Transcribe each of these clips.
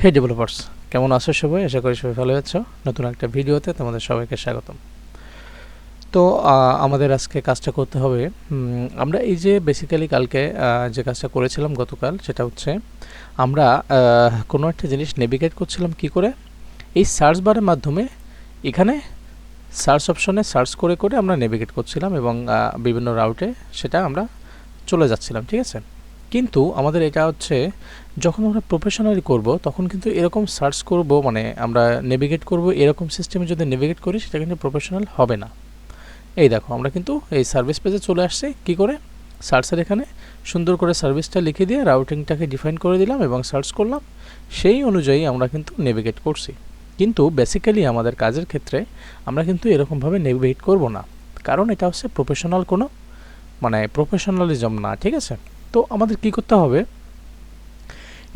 হে developers কেমন আছো সবাই? আশা করি সবাই ভালো আছো। নতুন একটা ভিডিওতে তোমাদের সবাইকে স্বাগতম। তো আমাদের আজকে কাজটা করতে হবে আমরা এই যে বেসিক্যালি কালকে যে কাজটা করেছিলাম গতকাল, সেটা হচ্ছে আমরা কোনো একটা জিনিস নেভিগেট করছিলাম কি করে? এই সার্চ বারের মাধ্যমে এখানে সার্চ অপশনে সার্চ করে করে আমরা নেভিগেট করছিলাম এবং বিভিন্ন রাউটে সেটা আমরা চলে যাচ্ছিলাম, ঠিক আছে? কিন্তু আমাদের এটা হচ্ছে, যখন আমরা প্রফেশনালি করব, তখন কিন্তু এরকম সার্চ করব মানে আমরা নেভিগেট করব, এরকম সিস্টেমে যদি নেভিগেট করি, সেটা কিন্তু প্রফেশনাল হবে না। এই দেখো, আমরা কিন্তু এই সার্ভিস পেজে চলে আসছি, কি করে? সার্চের এখানে সুন্দর করে সার্ভিসটা লিখে দিয়ে রাউটিংটাকে ডিফাইন করে দিলাম এবং সার্চ করলাম। সেই অনুযায়ী আমরা কিন্তু নেভিগেট করছি। কিন্তু বেসিক্যালি আমাদের কাজের ক্ষেত্রে আমরা কিন্তু এরকমভাবে নেভিগেট করব না। কারণ এটা হচ্ছে প্রফেশনাল কোনো মানে প্রফেশনালিজম না, ঠিক আছে? তো আমাদের কি করতে হবে?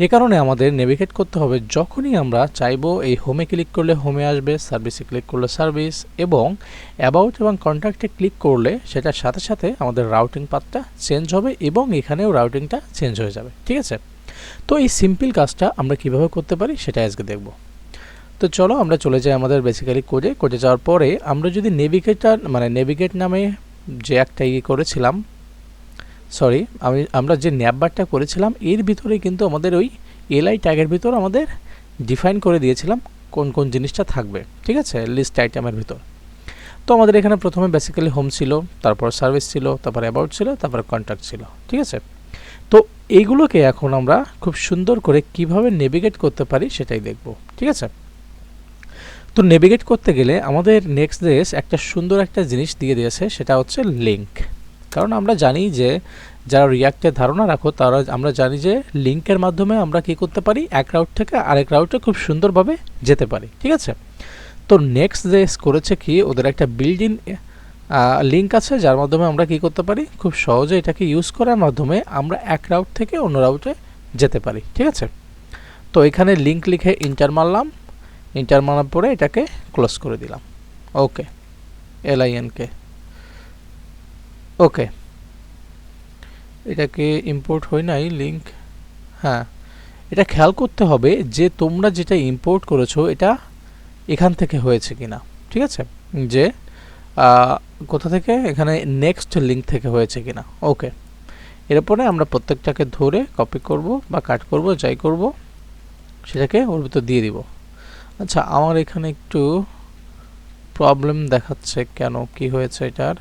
এ কারণে আমাদের নেভিগেট করতে হবে যখনই আমরা চাইব এই হোমে ক্লিক করলে হোমে আসবে সার্ভিসে ক্লিক করলে সার্ভিস এবং অ্যাবাউট এবং কন্ট্যাক্টে ক্লিক করলে সেটার সাথে সাথে আমাদের রাউটিং পাথটা চেঞ্জ হবে এবং এখানেও রাউটিংটা চেঞ্জ হয়ে যাবে, ঠিক আছে? তো এই সিম্পল কাজটা আমরা কীভাবে করতে পারি সেটা আজকে দেখব। তো চলো আমরা চলে যাই আমাদের বেসিক্যালি কোডে কোডে যাওয়ার পরে আমরা যদি নেভিগেটার মানে নেভিগেট নামে যে একটা ইয়ে করেছিলাম সরি আমি, আমরা যে ন্যাববারটা করেছিলাম, এর ভিতরে কিন্তু আমাদের ওই এলআই ট্যাগের ভিতর আমাদের ডিফাইন করে দিয়েছিলাম কোন কোন জিনিসটা থাকবে, ঠিক আছে? লিস্ট আইটেমের ভিতর। তো আমাদের এখানে প্রথমে বেসিক্যালি হোম ছিল, তারপর সার্ভিস ছিল, তারপর অ্যাবাউট ছিল, তারপর কন্ট্যাক্ট ছিল, ঠিক আছে? তো এইগুলোকে এখন আমরা খুব সুন্দর করে কীভাবে নেভিগেট করতে পারি সেটাই দেখব, ঠিক আছে? তো নেভিগেট করতে গেলে আমাদের নেক্সট দেশ একটা সুন্দর একটা জিনিস দিয়ে দিয়েছে, সেটা হচ্ছে লিঙ্ক কারণ আমরা জানি যে যারা রিয়াক্টের ধারণা রাখো, তারা, আমরা জানি যে লিঙ্কের মাধ্যমে আমরা কি করতে পারি? এক রাউট থেকে আরেক রাউটে খুব সুন্দরভাবে যেতে পারি, ঠিক আছে? তো নেক্সট যে করেছে কি, ওদের একটা বিল্ড লিঙ্ক আছে, যার মাধ্যমে আমরা কি করতে পারি? খুব সহজে এটাকে ইউজ করার মাধ্যমে আমরা এক রাউট থেকে অন্য রাউটে যেতে পারি, ঠিক আছে? তো এখানে লিঙ্ক লিখে ইন্টার মারলাম ইন্টার মারার পরে এটাকে ক্লোজ করে দিলাম। ওকে এলআইএনকে ওকে এটাকে ইম্পোর্ট হয় নাই লিঙ্ক হ্যাঁ। এটা খেয়াল করতে হবে যে তোমরা যেটা ইম্পোর্ট করেছ, এটা এখান থেকে হয়েছে কিনা, ঠিক আছে? যে কোথা থেকে? এখানে নেক্সট লিঙ্ক থেকে হয়েছে কিনা। ওকে এরপরে আমরা প্রত্যেকটাকে ধরে কপি করব বা কাট করব, যাই করব, সেটাকে ওর ভিতর দিয়ে দিব। আচ্ছা আমার এখানে একটু প্রবলেম দেখাচ্ছে কেন, কি হয়েছে এটার?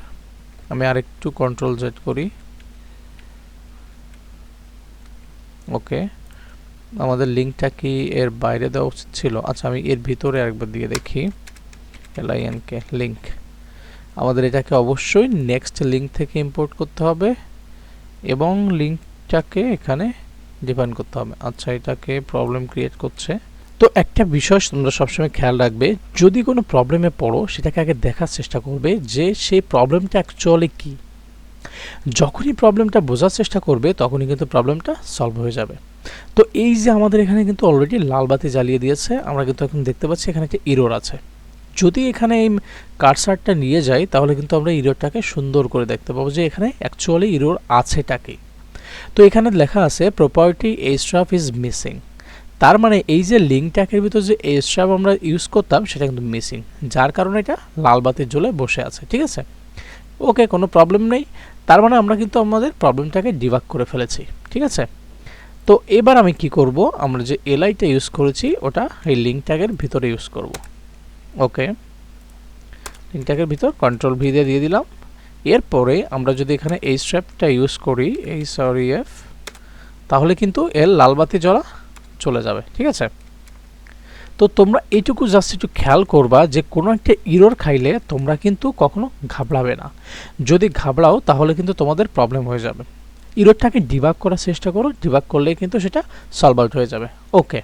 আমি আরেকটু কন্ট্রোল জেড করি। ওকে আমাদের লিঙ্কটা কি এর বাইরে দেওয়া উচিত ছিল? আচ্ছা আমি এর ভিতরে আরেকবার দিয়ে দেখি। এলআইএনকে লিঙ্ক আমাদের এটাকে অবশ্যই নেক্সট লিঙ্ক থেকে ইম্পোর্ট করতে হবে এবং লিঙ্কটাকে এখানে ডিফাইন করতে হবে। আচ্ছা এটাকে প্রবলেম ক্রিয়েট করছে। তো একটা বিষয় তোমরা সবসময় খেয়াল রাখবে, যদি কোনো প্রবলেমে পড়ো, সেটাকে আগে দেখার চেষ্টা করবে যে সেই প্রবলেমটা অ্যাকচুয়ালি কী। যখনই প্রবলেমটা বোঝার চেষ্টা করবে, তখনই কিন্তু প্রবলেমটা সলভ হয়ে যাবে। তো এই যে আমাদের এখানে কিন্তু অলরেডি লাল বাতি জ্বালিয়ে দিয়েছে, আমরা কিন্তু এখন দেখতে পাচ্ছি এখানে একটা ইরোর আছে। যদি এখানে এই কারসারটা নিয়ে যাই, তাহলে কিন্তু আমরা ইরোরটাকে সুন্দর করে দেখতে পাবো যে এখানে অ্যাকচুয়ালি ইরোর আছেটা কি। তো এখানে লেখা আছে প্রপার্টি এইস্ট্রাফ ইজ মিসিং তার মানে এই যে লিঙ্ক ট্যাগের ভিতর যে এইস্ট্রাফ আমরা ইউজ করতাম, সেটা কিন্তু মিসিং যার কারণে এটা লাল বাতির জ্বলে বসে আছে, ঠিক আছে? ওকে কোনো প্রবলেম নেই। তার মানে আমরা কিন্তু আমাদের প্রবলেমটাকে ডিবাক করে ফেলেছি, ঠিক আছে? তো এবার আমি কি করব? আমরা যে এলআইটা ইউজ করেছি, ওটা এই লিঙ্ক ট্যাগের ভিতরে ইউজ করব। ওকে লিঙ্ক ট্যাগের ভিতর কন্ট্রোল ভি দিয়ে দিয়ে দিলাম। এরপরে আমরা যদি এখানে এই স্ট্র্যাপটা ইউজ করি, এই সরি এফ তাহলে কিন্তু এর লালবাতি জ্বলা চলে যাবে, ঠিক আছে? তো তোমরা এইটুকু জাস্ট একটু খেয়াল করবা যে কোনো একটা ইরোর খাইলে তোমরা কিন্তু কখনো ঘাবড়াবে না। যদি ঘাবড়াও তাহলে কিন্তু তোমাদের প্রবলেম হয়ে যাবে। ইরোরটাকে ডিবাগ করার চেষ্টা করো ডিবাগ করলেই কিন্তু সেটা সলভ আউট হয়ে যাবে। ওকে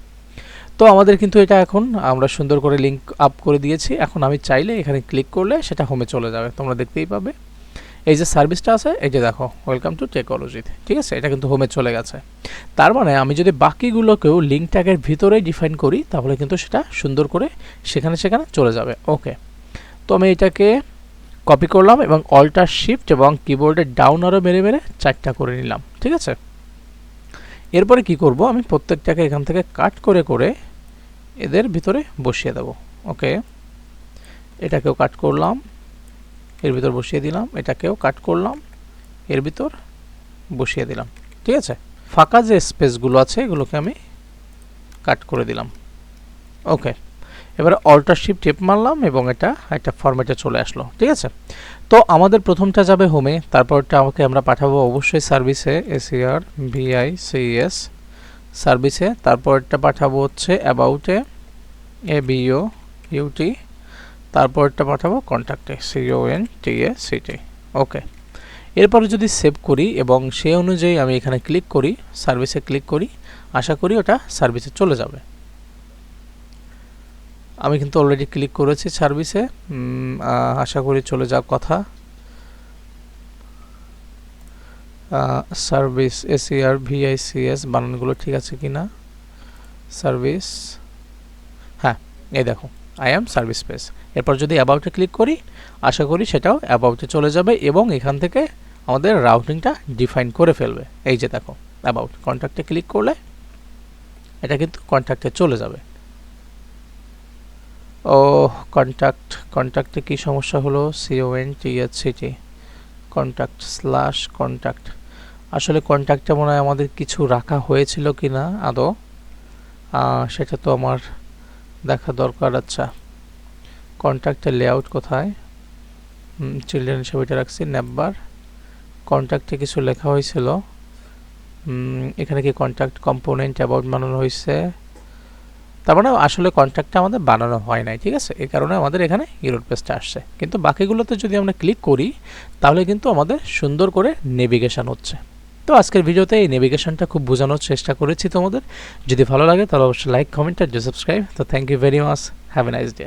তো আমাদের কিন্তু এটা এখন আমরা সুন্দর করে লিঙ্ক আপ করে দিয়েছি। এখন আমি চাইলে এখানে ক্লিক করলে সেটা হোমে চলে যাবে। তোমরা দেখতেই পাবে। এই যে সার্ভিসটা আছে, এই যে দেখো ওয়েলকাম টু টেকনোলজিতে ঠিক আছে? এটা কিন্তু হোমে চলে গেছে। তার মানে আমি যদি বাকিগুলোকেও লিঙ্ক ট্যাগের ভিতরেই ডিফাইন করি, তাহলে কিন্তু সেটা সুন্দর করে সেখানে সেখানে চলে যাবে। ওকে তো আমি এটাকে কপি করলাম এবং অল্টার শিফট এবং কিবোর্ডের ডাউন আরও মেরে মেরে চারটা করে নিলাম, ঠিক আছে? এরপরে কি করব? আমি প্রত্যেকটাকে এখান থেকে কাট করে করে এদের ভিতরে বসিয়ে দেব। ওকে এটাকেও কাট করলাম। এর ভিতর বসিয়ে দিলাম, এটাকেও কাট করলাম, এর ভিতর বসিয়ে দিলাম, ঠিক আছে? ফাঁকা যে স্পেসগুলো আছে, এগুলোকে আমি কাট করে দিলাম। ওকে এবারে অল্টার শিপ টেপ মারলাম এবং এটা একটা ফরম্যাটে চলে আসলো, ঠিক আছে? তো আমাদের প্রথমটা যাবে হোমে তারপরটা আমাকে আমরা পাঠাবো অবশ্যই সার্ভিসে এসিআর ভিআই সিএস সার্ভিসে তারপরটা পাঠাবো হচ্ছে অ্যাবাউটে এ বিও ইউটি তারপরটা পাঠাবো কন্ট্যাক্টে C O N T A C T okay এরপরে যদি সেভ করি এবং সেই অনুযায়ী আমি এখানে ক্লিক করি সার্ভিসে ক্লিক করি, আশা করি ওটা সার্ভিসে চলে যাবে। আমি কিন্তু অলরেডি ক্লিক করেছি সার্ভিসে আশা করি চলে যাওয়ার কথা। সার্ভিস এসিআর ভিআইসিএস বানানগুলো ঠিক আছে কি না সার্ভিস হ্যাঁ এই দেখো। আই অ্যাম সার্ভিস পেজ এরপর যদি অ্যাবাউটে ক্লিক করি, আশা করি সেটাও অ্যাবাউটে চলে যাবে এবং এখান থেকে আমাদের রাউটিংটা ডিফাইন করে ফেলবে। এই যে দেখো অ্যাবাউট কন্ট্যাক্টে ক্লিক করলে এটা কিন্তু কন্ট্যাক্টে চলে যাবে। ও কন্ট্যাক্ট কন্ট্যাক্টে কী সমস্যা হলো? C O N T H C T contact slash contact আসলে কন্ট্যাক্টে মনে হয় আমাদের কিছু রাখা হয়েছিল কি না আদৌ সেটা তো আমার দেখা দরকার আচ্ছা। কন্ট্যাক্টের লেআউট কোথায়? চিলড্রেন হিসেবে এটা রাখছি নেববার কন্ট্যাক্টে কিছু লেখা হয়েছিল। এখানে কি কন্ট্যাক্ট কম্পোনেন্ট অ্যাবাউট বানানো হয়েছে? তার মানে আসলে কন্ট্যাক্টটা আমাদের বানানো হয় নাই, ঠিক আছে? এই কারণে আমাদের এখানে ইউরোড পেজটা আসছে। কিন্তু বাকিগুলোতে যদি আমরা ক্লিক করি, তাহলে কিন্তু আমাদের সুন্দর করে নেভিগেশন হচ্ছে। তো আজকের ভিডিওতে এই নেভিগেশনটা খুব বোঝানোর চেষ্টা করেছি তোমাদের। যদি ভালো লাগে তাহলে অবশ্যই লাইক কমেন্ট আর সাবস্ক্রাইব তো thank you very much have a nice day